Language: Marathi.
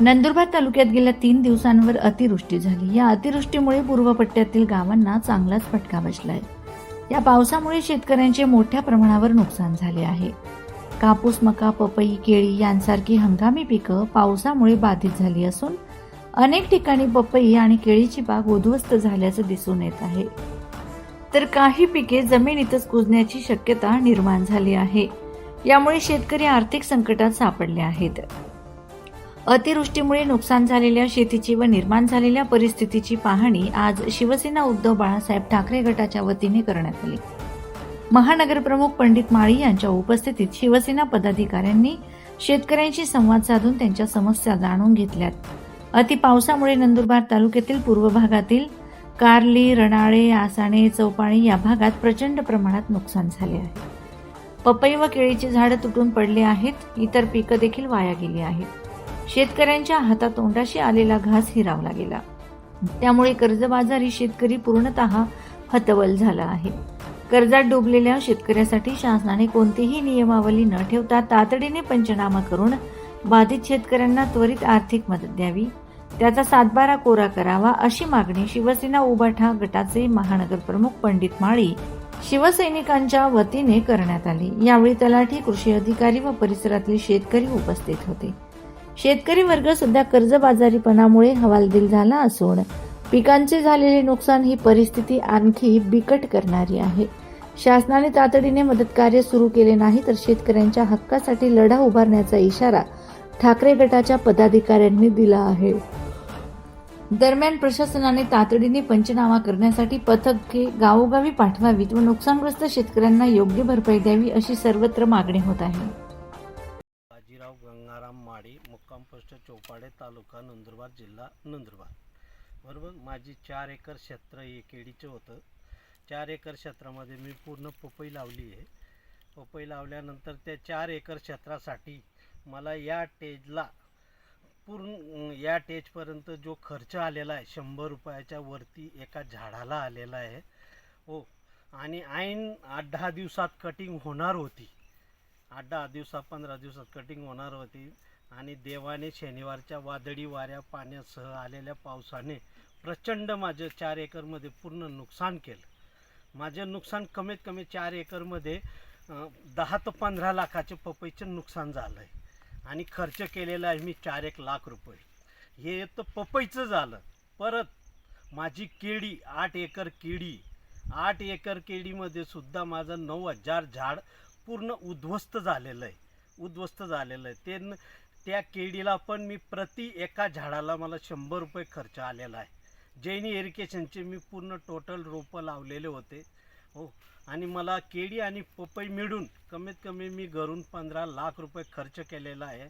नंदुरबार तालुक्यात गेल्या तीन दिवसांवर अतिवृष्टी झाली. या अतिवृष्टीमुळे पूर्व पट्ट्यातील गावांना चांगलाच फटका बसलाय. या पावसामुळे शेतकऱ्यांचे मोठ्या प्रमाणावर नुकसान झाले आहे. कापूस मका पपई केळी यांसारखी हंगामी पिकं पावसामुळे बाधित झाली असून अनेक ठिकाणी पपई आणि केळीची बाग उद्ध्वस्त झाल्याचं दिसून येत आहे. तर काही पिके जमिनीतच कुजण्याची शक्यता निर्माण झाली आहे. यामुळे शेतकरी आर्थिक संकटात सापडले आहेत. अतिवृष्टीमुळे नुकसान झालेल्या शेतीची व निर्माण झालेल्या परिस्थितीची पाहणी आज शिवसेना उद्धव बाळासाहेब ठाकरे गटाच्या वतीने करण्यात आली. महानगरप्रमुख पंडित माळी यांच्या उपस्थितीत शिवसेना पदाधिकाऱ्यांनी शेतकऱ्यांशी संवाद साधून त्यांच्या समस्या जाणून घेतल्यात. अति पावसामुळे नंदुरबार तालुक्यातील पूर्व भागातील कार्ली रणाळे आसाणे चौपाणी या भागात प्रचंड प्रमाणात नुकसान झाले आहे. पपई व केळीची झाडं तुटून पडली आहेत. इतर पिकं देखील वाया गेली आहेत. शेतकऱ्यांच्या हातातोंडाशी आलेला घास हिरावला गेला. त्यामुळे कर्जबाजारी शेतकरी पूर्णतः हतबल झाला आहे. कर्जात डुबलेल्या शेतकऱ्यासाठी शासनाने कोणतीही नियमावली न ठेवता तातडीने पंचनामा करून बाधित शेतकऱ्यांना त्वरित आर्थिक मदत द्यावी. त्याचा सातबारा कोरा करावा अशी मागणी शिवसेना उबाठा गटाचे महानगरप्रमुख पंडित माळी शिवसैनिकांच्या वतीने करण्यात आली. यावेळी तलाठी कृषी अधिकारी व परिसरातील शेतकरी उपस्थित होते. शेतकरी वर्ग सध्या कर्जबाजारीपणामुळे हवालदिल झाला असून पिकांचे झालेले नुकसान ही परिस्थिती आणखी बिकट करणारी आहे. शासनाने तातडीने मदत कार्य सुरू केले नाही तर शेतकऱ्यांच्या हक्कासाठी लढा उभारण्याचा इशारा ठाकरे गटाच्या पदाधिकाऱ्यांनी दिला आहे. दरम्यान प्रशासनाने तातडीने पंचनामा करण्यासाठी पथके गावोगावी पाठवावीत व नुकसानग्रस्त शेतकऱ्यांना योग्य भरपाई द्यावी अशी सर्वत्र मागणी होत आहे. गंगाराम माळी मुक्काम पोस्ट चौपाडे तालुका नंदुरबार जिल्हा नंदुरबार. बरोबर? माझी चार एकर क्षेत्र हे केळीचं होतं. चार एकर क्षेत्रामध्ये मी पूर्ण पपई लावली आहे. पपई लावल्यानंतर त्या चार एकर क्षेत्रासाठी मला या टेजला पूर्ण या टेजपर्यंत जो खर्च आलेला आहे शंभर रुपयाच्या वरती एका झाडाला आलेला आहे. हो. आणि ऐन आठ दहा दिवसात कटिंग होणार होती. आठ दहा दिवसात पंधरा दिवसात कटिंग होणार होती. आणि देवाने शनिवारच्या वादळी वाऱ्या पाण्यासह आलेल्या पावसाने प्रचंड माझं चार एकरमध्ये पूर्ण नुकसान केलं. माझं नुकसान कमीत कमी चार एकरमध्ये दहा ते पंधरा लाखाचे पपईचं नुकसान झालं आहे आणि खर्च केलेला आहे मी चार एक लाख रुपये. हे तर पपईचं झालं. परत माझी केळी आठ एकर केळी आठ एकर केळीमध्ये सुद्धा माझं नऊ हजार झाड पूर्ण उद्ध्वस्त झालेलं आहे. उद्ध्वस्त झालेलं आहे. ते न- त्या केळीला पण मी प्रति एका झाडाला मला शंभर रुपये खर्च आलेला आहे. जैनी इरिगेशनचे मी पूर्ण टोटल रोपं लावलेले होते. हो. आणि मला केळी आणि पपई मिळून कमीत कमी मी घरून पंधरा लाख रुपये खर्च केलेला आहे.